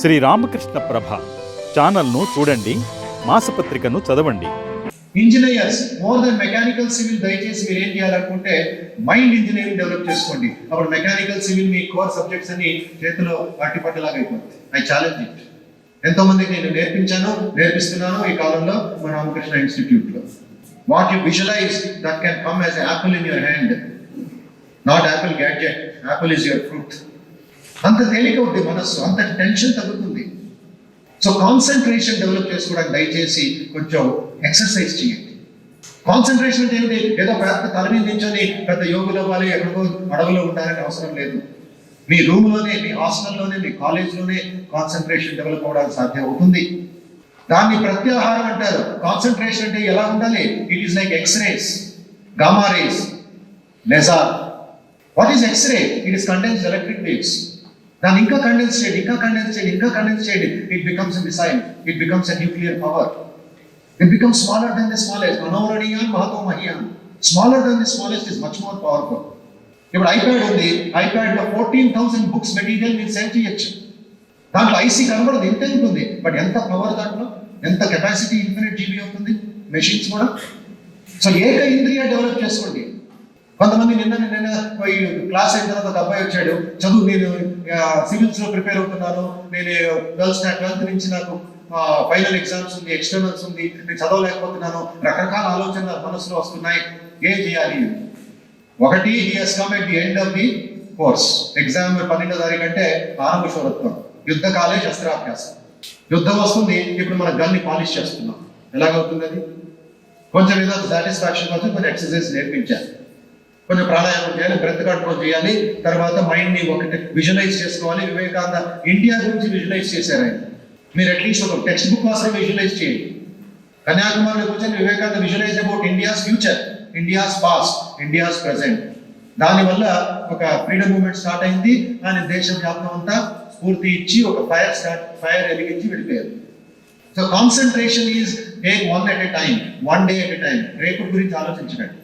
శ్రీ రామకృష్ణ ప్రభ ఛానల్ను చూడండి మాసపత్రికను చదవండి. Engineers more then mechanical civil దయచేసి మీరు ఏం చేయాలనుకుంటే మైండ్ ఇంజనీరింగ్ డెవలప్ చేసుకోండి. అప్పుడు మెకానికల్ సివిల్ మీ కోర్ సబ్జెక్ట్స్ అని చేతిలో అట్టిపట్టలాగా అయిపోతుంది ఐ ఛాలెంజ్ ఇట్ ఎంతో మందికి నేను నేర్పించాను నేర్పిస్తున్నాను ఈ కాలంలో మన రామకృష్ణ ఇన్స్టిట్యూట్లో what you visualize that can come as apple in your hand not apple gadget apple is your fruit అంత తేలిక ఉంది మనస్సు అంత టెన్షన్ తగ్గుతుంది. సో కాన్సన్ట్రేషన్ డెవలప్ చేసుకోవడానికి దయచేసి కొంచెం ఎక్సర్సైజ్ చేయండి. కాన్సన్ట్రేషన్ అంటే ఏంటి ఏదో పెద్ద తల మీద నించొని పెద్ద యోగులు అవ్వాలి ఎక్కడికో అడవిలో ఉండాలని అవసరం లేదు. మీ రూమ్లోనే మీ హాస్టల్లోనే మీ కాలేజ్లోనే కాన్సన్ట్రేషన్ డెవలప్ అవ్వడానికి సాధ్యం అవుతుంది. దాన్ని ప్రత్యాహారం అంటారు. కాన్సన్ట్రేషన్ అంటే ఎలా ఉండాలి? It is like x rays gamma rays lasers what is x ray it is condensed electric waves దాన్ని ఇంకా కండెన్స్ చేయండి ఇంకా కండెన్స్ చేయండి ఇంకా కండెన్స్ చేయండి. It becomes missile it becomes a nuclear power it becomes smaller than the smallest మనోరణీయాన్ మహతో మహియాన్ smaller than the smallest is much more powerful ఇప్పుడు iPad ఉంది. ఐప్యాడ్లో ఫోర్టీన్ థౌసండ్ బుక్స్ మెటీరియల్ మీరు సెండ్ చేయొచ్చు. దాంట్లో ఐసీ కనబడదు. ఎంత ఉంటుంది? బట్ ఎంత పవర్ దాంట్లో? ఎంత కెపాసిటీ ఇన్ఫినిట్ జీబీ ఉంటుంది మెషిన్స్ కూడా. సో ఏక ఇంద్రియ డెవలప్ చేసుకోండి. కొంతమంది నిన్న నిన్న క్లాస్ అయిన తర్వాత ఒక అబ్బాయి వచ్చాడు. చదువు నేను సివిల్స్లో ప్రిపేర్ అవుతున్నాను. నేను ట్వెల్త్ ట్వెల్త్ నుంచి నాకు ఫైనల్ ఎగ్జామ్స్ ఉంది ఎక్స్టర్నల్స్ ఉంది నేను చదవలేకపోతున్నాను. రకరకాల ఆలోచనలు మనసులో వస్తున్నాయి. ఏం చేయాలి? ఒకటి here's come at the end of the course exam పన్నెండో తారీఖు అంటే ఆరంభ శూరత్వం. యుద్ధకాలే శస్త్రాభ్యాసం యుద్ధం వస్తుంది. ఇప్పుడు మన గన్ని పాలిష్ చేస్తున్నాం. ఎలాగవుతుంది అది? కొంచెం ఏదో సాటిస్ఫాక్షన్ కోసం కొంచెం ఎక్సర్సైజ్ నేర్పించాలి కొంచెం ప్రాణాయామం చేయాలి బ్రెత్ కంట్రోల్ చేయాలి తర్వాత మైండ్ని ఒకటి విజువలైజ్ చేసుకోవాలి. వివేకానంద ఇండియా గురించి విజువలైజ్ చేశారు ఆయన. మీరు అట్లీస్ట్ ఒక టెక్స్ట్ బుక్ మాత్రం విజువలైజ్ చేయండి. కన్యాకుమారిలో కూర్చొని Vivekananda visualize about India's future India's past India's present దానివల్ల ఒక ఫ్రీడమ్ మూమెంట్ స్టార్ట్ అయింది. ఆయన దేశవ్యాప్తం అంతా స్ఫూర్తి ఇచ్చి ఒక ఫైర్ స్టార్ట్ ఫైర్ వెలిగించి వెళ్ళిపోయారు. So concentration is take one at a time one day at a time రేపు గురించి ఆలోచించకండి.